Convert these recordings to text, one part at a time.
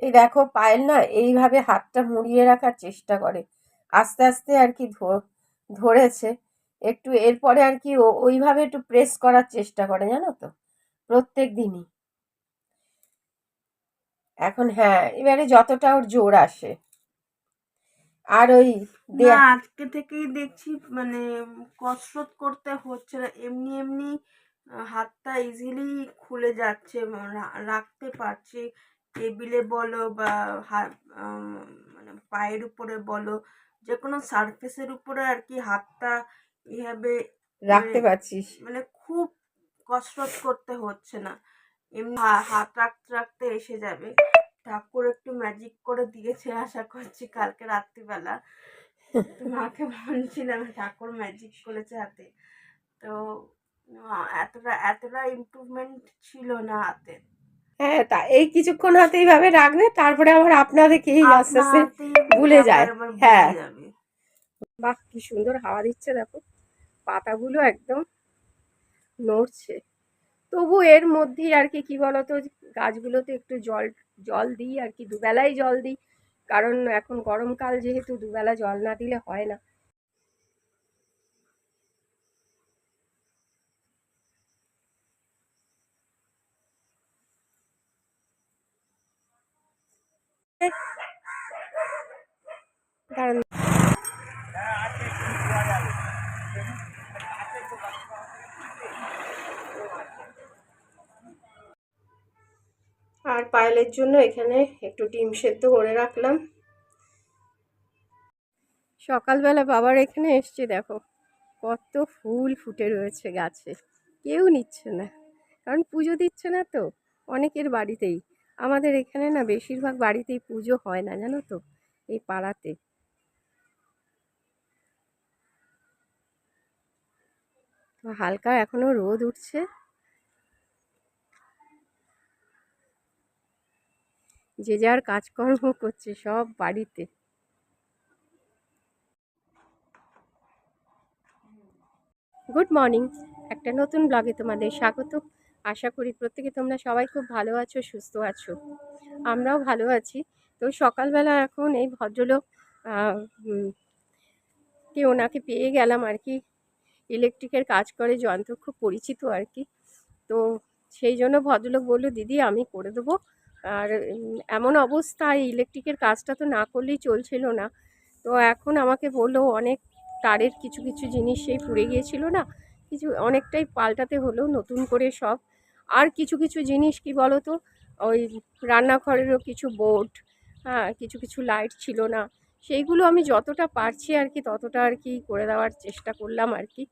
এই দেখো পায়েল না এইভাবে হাতটা মুড়িয়ে রাখার চেষ্টা করে। আস্তে আস্তে আর কি ধরেছে। একটু এরপরে আর কি ওইভাবে একটু প্রেস করার চেষ্টা করে জানো তো? প্রত্যেক দিনই। এখন হ্যাঁ এবারে যতটা ওর জোর আসে। আর ওই আজকে থেকেই দেখছি মানে কসরত করতে হচ্ছে না। এমনি এমনি হাতটা ইজিলি খুলে যাচ্ছে রাখতে পারছি। টেবিলে বলো বা মানে পায়ের উপরে বলো যে কোনো সারফেসের উপরে আর কি হাতটা এভাবে রাখতে মানে পারছিস। মানে খুব কসরত করতে হচ্ছে না। এমনি হাত রাখতে রাখতে এসে যাবে। ঠাকুর একটু ম্যাজিক করে দিয়েছে আশা করছি কালকে রাত্রিবেলা। মাকে বলছিলাম ঠাকুর ম্যাজিক করেছে হাতে। তো এতটা এতটা ইমপ্রুভমেন্ট ছিল না হাতে। হ্যাঁ তা এই কিছুক্ষণ হাতে এইভাবে রাখবে তারপরে আবার আপনাদেরকেই আস্তে আস্তে ভুলে যায়। হ্যাঁ। বাহ কি সুন্দর হাওয়া দিচ্ছে দেখো। পাতাগুলো একদম নড়ছে। তবু এর মধ্যেই আর কি কি বলতো গাছগুলোতে একটু জল জল দিই আর কি দুবেলাই জল দিই। কারণ এখন গরমকাল যেহেতু দুবেলা জল না দিলে হয় না। কারণ আর পায়েলের জন্য এখানে একটু ডিম সেদ্ধ করে রাখলাম। সকালবেলা বাবার এখানে এসছে, দেখো, কত ফুল ফুটে রয়েছে গাছে। কেউ নিচ্ছে না, কারণ পুজো দিচ্ছে না তো, অনেকের বাড়িতেই। আমাদের এখানে না, বেশিরভাগ বাড়িতেই পুজো হয় না, জানো তো, এই পাড়াতে। তো হালকা এখনও রোদ উঠছে। যে যার কাজকর্ম করছে সব বাড়িতে। Good morning. একটা নতুন ব্লগে তোমাদের স্বাগত। আশা করি প্রত্যেকে তোমরা সবাই খুব ভালো আছো, সুস্থ আছো। আমরাও ভালো আছি। তো সকালবেলা এখন এই ভদ্রলোক কে ওনাকে পেয়ে গেলাম আর কি। ইলেকট্রিকের কাজ করে, যন্ত্র খুব পরিচিত আর কি তো সেই জন্য ভদ্রলোক বলল, দিদি, আমি করে দেবো। আর এমন অবস্থায় ইলেকট্রিকের কাজটা তো না করলেই চলছিল না। তো এখন আমাকে বলল, অনেক তারের কিছু কিছু জিনিস সেই পুড়ে গিয়েছিল না? কিছু অনেকটাই পাল্টাতে হলো, নতুন করে সব। আর কিছু কিছু জিনিস কি বলো তো ওই রান্নাঘরেরও কিছু বোর্ড হ্যাঁ কিছু কিছু লাইট ছিল না। সেইগুলো আমি যতটা পারছি আর কি ততটা আর কি করে দেওয়ার চেষ্টা করলাম আর কি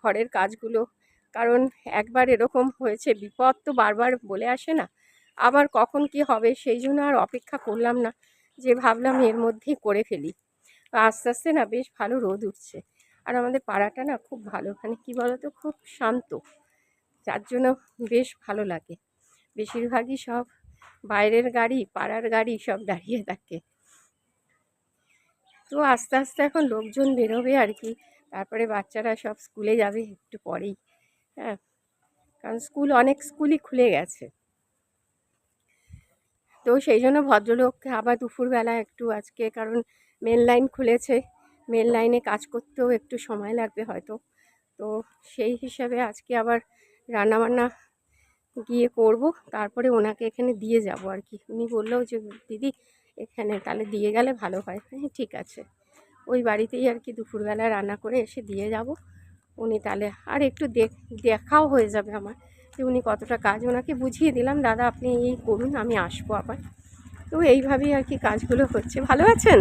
ঘরের কাজগুলো। কারণ একবার এরকম হয়েছে, বিপদ তো বারবার বলে আসে না। আবার কখন কি হবে সেই জন্য আর অপেক্ষা করলাম না। যে ভাবলাম এর মধ্যেই করে ফেলি। তো আস্তে আস্তে না বেশ ভালো রোদ উঠছে। আর আমাদের পাড়াটা না খুব ভালো। মানে কী বলতো, খুব শান্ত। যার জন্য বেশ ভালো লাগে। বেশিরভাগই সব বাইরের গাড়ি, পাড়ার গাড়ি সব দাঁড়িয়ে থাকে। তো আস্তে আস্তে এখন লোকজন বেরোবে আর কি। তারপরে বাচ্চারা সব স্কুলে যাবে একটু পরেই হ্যাঁ। কারণ স্কুল, অনেক স্কুলই খুলে গেছে। তো সেই জন্য ভদ্রলোককে আবার দুপুরবেলা একটু আজকে, কারণ মেন লাইন খুলেছে। মেন লাইনে কাজ করতেও একটু সময় লাগবে হয়তো। তো সেই হিসাবে আজকে আবার রান্নাবান্না গিয়ে করব। তারপরে ওনাকে এখানে দিয়ে যাব আর কি। উনি বলল যে, দিদি এখানে তাহলে দিয়ে গেলে ভালো হয়। হ্যাঁ ঠিক আছে। ওই বাড়িতেই আর কি দুপুরবেলা রান্না করে এসে দিয়ে যাব। উনি তাহলে আর একটু দেখ দেখাও হয়ে যাবে আমার যে উনি কতটা কাজ। ওনাকে বুঝিয়ে দিলাম, দাদা, আপনি এই করুন, আমি আসব আবার। তো এইভাবেই আর কি কাজগুলো হচ্ছে। ভালো আছেন?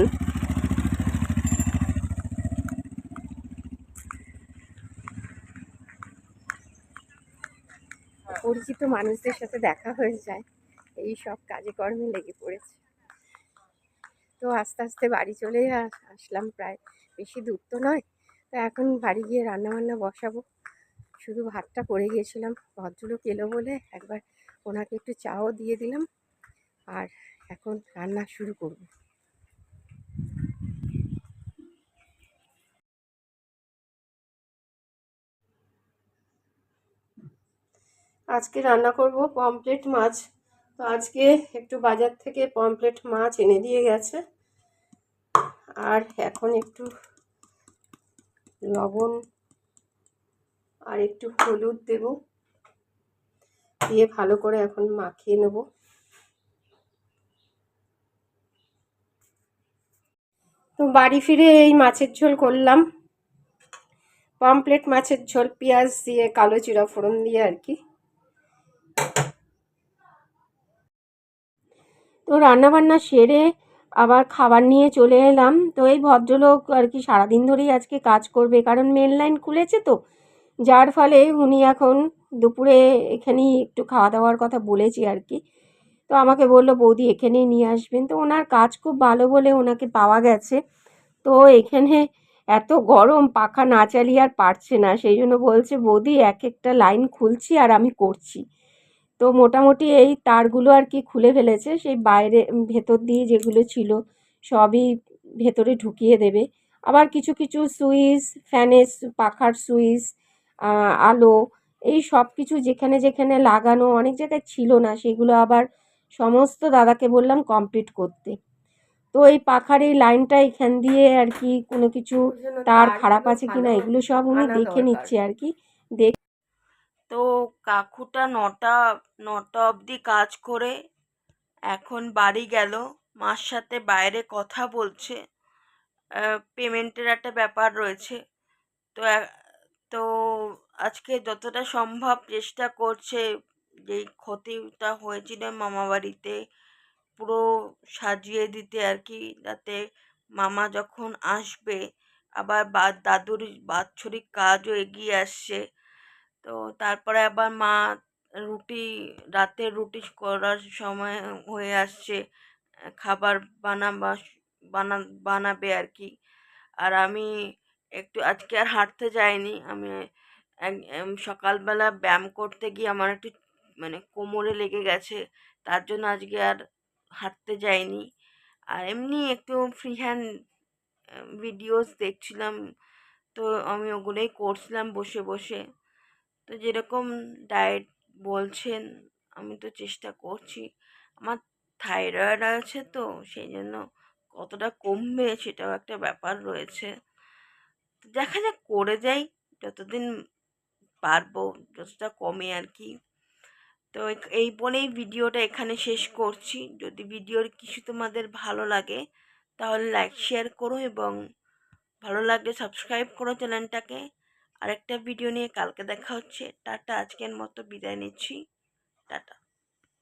পরিচিত মানুষদের সাথে দেখা হয়ে যায়। এই সব কাজে কর্মে লেগে পড়েছে। তো আস্তে আস্তে বাড়ি চলে আসলাম প্রায়। বেশি দূর তো নয়। তো এখন বাড়ি গিয়ে রান্না বান্না বসাবো। শুধু ভাতটা করে গিয়েছিলাম। ভদ্রলোক এলো বলে একবার ওনাকে একটু চাও দিয়ে দিলাম। আর এখন রান্না শুরু করব। আজকে রান্না করব পমপ্লেট মাছ। তো আজকে একটু বাজার থেকে পমপ্লেট মাছ এনে দিয়ে গেছে। আর এখন একটু লবণ আর একটু হলুদ দেব। দিয়ে ভালো করে এখন মাখিয়ে নেব। তো বাড়ি ফিরে এই মাছের ঝোল করলাম। পমপ্লেট মাছের ঝোল, পেঁয়াজ দিয়ে কালো জিরা ফোড়ন দিয়ে আর কি। তো রান্নাবান্না সেরে আবার খাবার নিয়ে চলে এলাম। তো এই ভদ্রলোক আর কি সারাদিন ধরেই আজকে কাজ করবে, কারণ মেন লাইন খুলেছে তো। যার ফলে উনি এখন দুপুরে এখানেই একটু খাওয়া দাওয়ার কথা বলেছি আর কি। তো আমাকে বলল, বৌদি এখানেই নিয়ে আসবেন। তো ওনার কাজ খুব ভালো বলে ওনাকে পাওয়া গেছে। তো এখানে এত গরম, পাখা না চালিয়ে আর পারছে না। সেই জন্য বলছে, বৌদি, এক একটা লাইন খুলছি আর আমি করছি। তো মোটামুটি এই তারগুলো আর কি খুলে ফেলেছে। সেই বাইরে ভেতর দিয়ে যেগুলো ছিল সবই ভেতরে ঢুকিয়ে দেবে। আবার কিছু কিছু সুইচ ফ্যানের পাখার সুইচ আলো এই সব কিছু যেখানে যেখানে লাগানো অনেক জায়গায় ছিল না সেগুলো আবার সমস্ত দাদাকে বললাম কমপ্লিট করতে। তো এই পাখার এই লাইনটা এখান দিয়ে আর কি কোনো কিছু তার খারাপ আছে কিনা এগুলো সব উনি দেখে নিচ্ছে আর কি। দেখ তো কাকুটা নটা নটা অবধি কাজ করে এখন বাড়ি গেল। মার সাথে বাইরে কথা বলছে। পেমেন্টের একটা ব্যাপার রয়েছে। তো তো আজকে যতটা সম্ভব চেষ্টা করছে, যেই ক্ষতিটা হয়েছিল মামা বাড়িতে পুরো সাজিয়ে দিতে আর কি, যাতে মামা যখন আসবে, আবার বা, দাদুর বাৎসরিক কাজও এগিয়ে আসছে। তো তারপরে আবার মা রুটি, রাতের রুটি করার সময় হয়ে আসছে খাবার বানাবা বানা, বানাবে আর কি। আর আমি একটু আজকে আর হাঁটতে যাইনি, আমি সকালবেলা ব্যায়াম করতে গিয়ে আমার একটু মানে কোমরে লেগে গেছে, তার জন্য আজকে আর হাঁটতে যাইনি। আর এমনি একটু ফ্রি হ্যান্ড ভিডিওস দেখছিলাম, তো আমি ওগুলোই করছিলাম বসে বসে। তো যেরকম ডায়েট বলছেন, আমি তো চেষ্টা করছি। আমার থাইরয়েড আছে তো, সেই জন্য কতটা কমবে সেটাও একটা ব্যাপার রয়েছে। দেখা যাক, করে যাই, যতদিন পারব, যতটা কমে আর কি। তো এই- এই বলেই ভিডিওটা এখানে শেষ করছি। যদি ভিডিওর কিছু তোমাদের ভালো লাগে, তাহলে লাইক শেয়ার করো এবং ভালো লাগলে সাবস্ক্রাইব করো চ্যানেলটাকে। আরেকটা ভিডিও নিয়ে কালকে দেখা হচ্ছে। টাটা আজকের মতো বিদায় নিচ্ছি। টাটা।